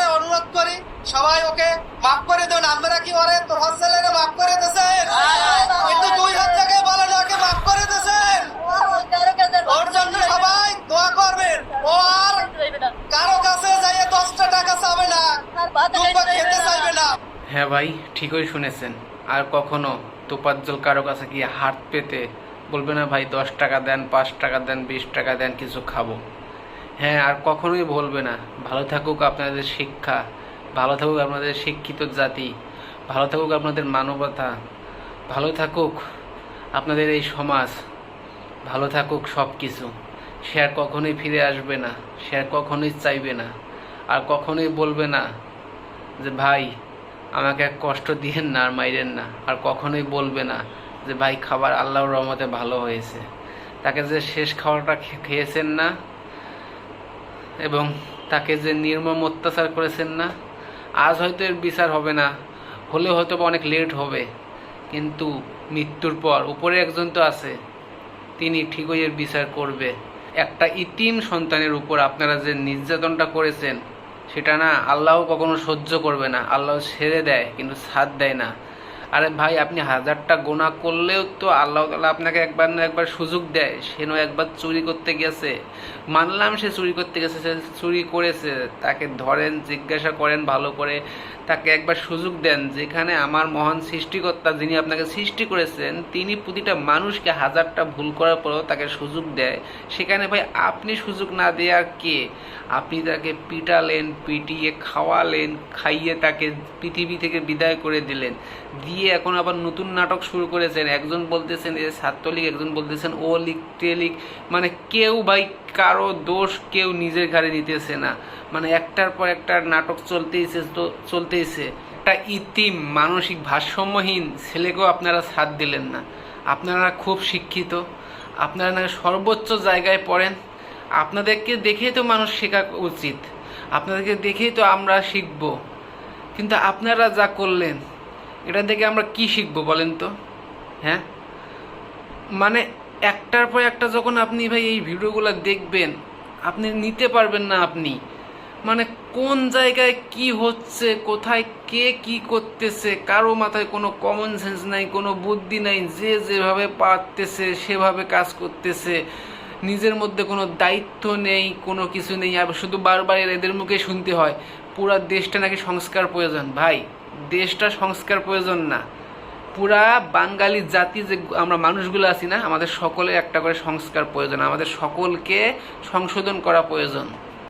করে অনুরোধ করি সবাই ওকে মাফ করে দেন। আমরা কি ওরে তোর হোস্টেলের মাফ করে দেন কিন্তু দুই হাত থেকে বলে ওকে মাফ করে দেন ওর জন্য সবাই দোয়া করবেন। ও আর কারও কাছে যাইয়ে দশটা টাকা চাবে না খেতে চাইবে না। হ্যাঁ ভাই ঠিকই শুনেছেন। আর কখনো তোপাজ্জল কারও কাছে গিয়ে হাত পেতে বলবে না ভাই দশ টাকা দেন পাঁচ টাকা দেন বিশ টাকা দেন কিছু খাব। হ্যাঁ আর কখনোই বলবে না। ভালো থাকুক আপনাদের শিক্ষা, ভালো থাকুক আপনাদের শিক্ষিত জাতি, ভালো থাকুক আপনাদের মানবতা, ভালো থাকুক আপনাদের এই সমাজ, ভালো থাকুক সব কিছু সে আর কখনোই ফিরে আসবে না, সে আর কখনোই চাইবে না, আর কখনোই বলবে না যে, ভাই, আমাকে কষ্ট দিয়েন না আর মাইরেন না। আর কখনোই বলবে না যে, ভাই, খাবার আল্লাহর রহমতে ভালো হয়েছে। তাকে যে শেষ খাবারটা খেয়েছেন না এবং তাকে যে নির্মম অত্যাচার করেছেন না, আজ হয়তো এর বিচার হবে না, হলে হয়তো অনেক লেট হবে। কিন্তু মৃত্যুর পর উপরে একজন তো আছে, তিনি ঠিকই এর বিচার করবে। একটা ইতিম সন্তানের উপর আপনারা যে নির্যাতনটা করেছেন, সেটা না আল্লাহ কখনো সহ্য করবে না। আল্লাহ ছেড়ে দেয়, কিন্তু সাথ দেয় না। আরে ভাই, আপনি হাজারটা গোনা করলেও তো আল্লাহ তালা আপনাকে একবার না একবার সুযোগ দেয়। সে নয় একবার চুরি করতে গেছে। মানলাম সে চুরি করতে গেছে, সে চুরি করেছে। তাকে ধরেন, জিজ্ঞাসা করেন ভালো করে। তাকে একবার সুযোগ দেন, যেখানে আমার মহান সৃষ্টিকর্তা যিনি আপনাকে সৃষ্টি করেছেন, তিনি প্রতিটা মানুষকে হাজারটা ভুল করার পরেও তাকে সুযোগ দেয়। সেখানে ভাই, আপনি সুযোগ না দেওয়ার কে? আপনি তাকে পিটালেন, পিটিয়ে খাওয়ালেন, খাইয়ে তাকে পৃথিবী থেকে বিদায় করে দিলেন। দিয়ে এখন আবার নতুন নাটক শুরু করেছেন। একজন বলতেছেন এ ছাত্রলীগ একজন বলতেছেন, ও লিগ টে লিগ মানে কেউ ভাই, কারও দোষ কেউ নিজের ঘাড়ে নিতেছে না। মানে একটার পর একটা নাটক চলতেইছে, তো চলতেইছে। একটা ইতিম, মানসিক ভারসাম্যহীন ছেলেকেও আপনারা সাথ দিলেন না। আপনারা খুব শিক্ষিত। আপনারা না সর্বোচ্চ জায়গায় পড়েন। আপনাদেরকে দেখেই তো মানুষ শেখা উচিত। আপনাদেরকে দেখেই তো আমরা শিখব। কিন্তু আপনারা যা করলেন এটা দেখে আমরা কি শিখব বলেন তো? হ্যাঁ? মানে একটার পর একটা যখন আপনি ভাই এই ভিডিওগুলো দেখবেন, আপনি নিতে পারবেন না আপনি। মানে কোন জায়গায় কি হচ্ছে, কোথায় কে কি করতেছে, কারও মাথায় কোনো কমন সেন্স নাই, কোনো বুদ্ধি নাই, যে যেভাবে পারতেছে, সেভাবে কাজ করতেছে, নিজের মধ্যে কোনো দায়িত্ব নেই, কোনো কিছু নেই শুধু বারবার এদের মুখে শুনতে হয়, পুরা দেশটা নাকি সংস্কার প্রয়োজন, ভাই। দেশটা সংস্কার প্রয়োজন না। পুরা বাঙালি জাতি যে আমরা মানুষগুলো আছি না, আমাদের সকলে একটা করে সংস্কার প্রয়োজন, আমাদের সকলকে সংশোধন করা প্রয়োজন।